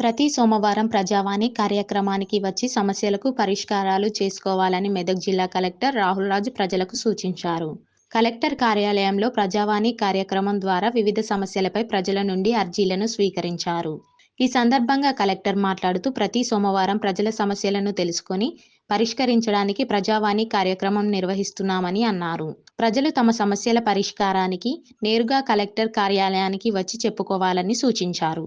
ప్రతి సోమవారం ప్రజావాణి కార్యక్రమానికి వచ్చి సమస్యలకు పరిష్కారాలు చేసుకోవాలని మెదక్ జిల్లా కలెక్టర్ రాహుల్ రాజు ప్రజలకు సూచించారు. కలెక్టర్ కార్యాలయంలో ప్రజావాణి కార్యక్రమం ద్వారా వివిధ సమస్యలపై ప్రజల నుండి అర్జీలను స్వీకరించారు. ఈ సందర్భంగా కలెక్టర్ మాట్లాడుతూ ప్రతి సోమవారం ప్రజల సమస్యలను తెలుసుకొని పరిష్కరించడానికి ప్రజావాణి కార్యక్రమం నిర్వహిస్తున్నామని అన్నారు. ప్రజలు తమ సమస్యల పరిష్కారానికి నేరుగా కలెక్టర్ కార్యాలయానికి వచ్చి చెప్పుకోవాలని సూచించారు.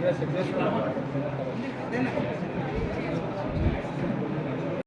Gracias, gracias.